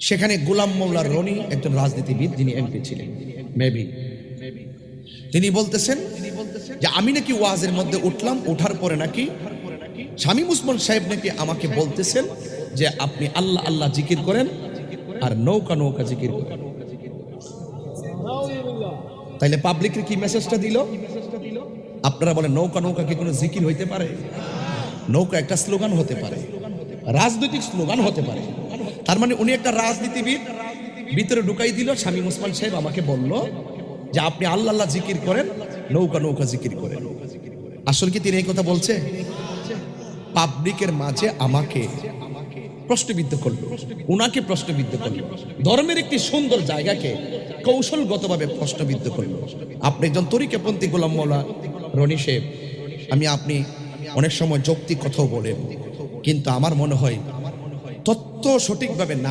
সেখানে গোলাম মোল্লা রনি একজন রাজনীতিবিদ, যিনি এমপি ছিলেন। মেবি তিনি বলতেছেন যে, আমি নাকি ওয়াজের মধ্যে উঠলাম ওঠার পরে নাকি স্বামী মুসলমান সাহেব নাকি আমাকে বলতেছেন যে, আপনি আল্লাহ আল্লাহ জিকির করেন আর নৌকা নৌকা জিকির করেন। তাইলে পাবলিকের কি মেসেজটা দিল? আপনারা বলেন, নৌকা নৌকা কি কোনো জিকির হইতে পারে? নৌকা একটা স্লোগান হতে পারে। রাজনৈতিক স্লোগান হতে পারে। তার মানে উনি একটা রাজনীতিবিদ। ভিতরে ঢুকাই দিল, স্বামী মুসমান সাহেব আমাকে বলল যে আপনি আল্লাহ আল্লাহ জিকির করেন, নৌকা নৌকা জিকির করেন। আসলে কি তিনি এই কথা বলছে? পাবলিকের মাঝে আমাকে প্রশ্নবিদ্ধ করল। উনাকে প্রশ্নবিদ্ধ করল। ধর্মের একটি সুন্দর জায়গাকে কৌশলগতভাবে প্রশ্নবিদ্ধ করল। আপনি একজন তরিকাপন্থী গোলাম মৌলা রনি সাহেব, আমি আপনি অনেক সময় যৌক্তিক কথাও বলেন, কিন্তু আমার মনে হয় সঠিকভাবে না